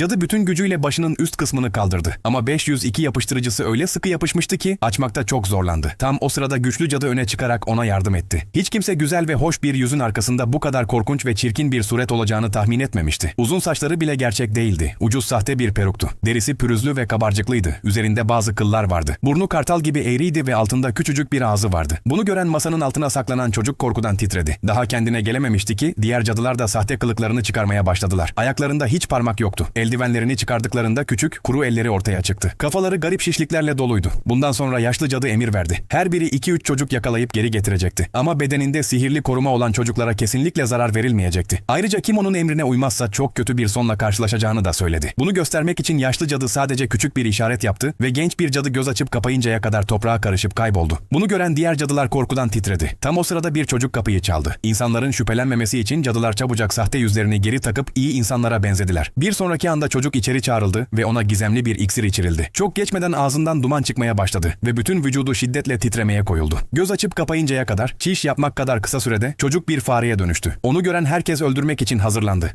Cadı bütün gücüyle başının üst kısmını kaldırdı. Ama 502 yapıştırıcısı öyle sıkı yapışmıştı ki açmakta çok zorlandı. Tam o sırada güçlü cadı öne çıkarak ona yardım etti. Hiç kimse güzel ve hoş bir yüzün arkasında bu kadar korkunç ve çirkin bir suret olacağını tahmin etmemişti. Uzun saçları bile gerçek değildi. Ucuz sahte bir peruktu. Derisi pürüzlü ve kabarcıklıydı. Üzerinde bazı kıllar vardı. Burnu kartal gibi eğriydi ve altında küçücük bir ağzı vardı. Bunu gören masanın altına saklanan çocuk korkudan titredi. Daha kendine gelememişti ki diğer cadılar da sahte kılıklarını çıkarmaya başladılar. Ayaklarında hiç parmak yoktu. Eldivenlerini çıkardıklarında küçük, kuru elleri ortaya çıktı. Kafaları garip şişliklerle doluydu. Bundan sonra yaşlı cadı emir verdi. Her biri 2-3 çocuk yakalayıp geri getirecekti. Ama bedeninde sihirli koruma olan çocuklara kesinlikle zarar verilmeyecekti. Ayrıca kim onun emrine uymazsa çok kötü bir sonla karşılaşacağını da söyledi. Bunu göstermek için yaşlı cadı sadece küçük bir işaret yaptı ve genç bir cadı göz açıp kapayıncaya kadar toprağa karışıp kayboldu. Bunu gören diğer cadılar korkudan titredi. Tam o sırada bir çocuk kapıyı çaldı. İnsanların şüphelenmemesi için cadılar çabucak sahte yüzlerini geri takıp iyi insanlara benzediler. Bir sonraki anda çocuk içeri çağrıldı ve ona gizemli bir iksir içirildi. Çok geçmeden ağzından duman çıkmaya başladı ve bütün vücudu şiddetle titremeye koyuldu. Göz açıp kapayıncaya kadar çiş yapmak kadar kısa sürede çocuk bir fareye dönüştü. Onu gören herkes öldürmek için hazırlandı.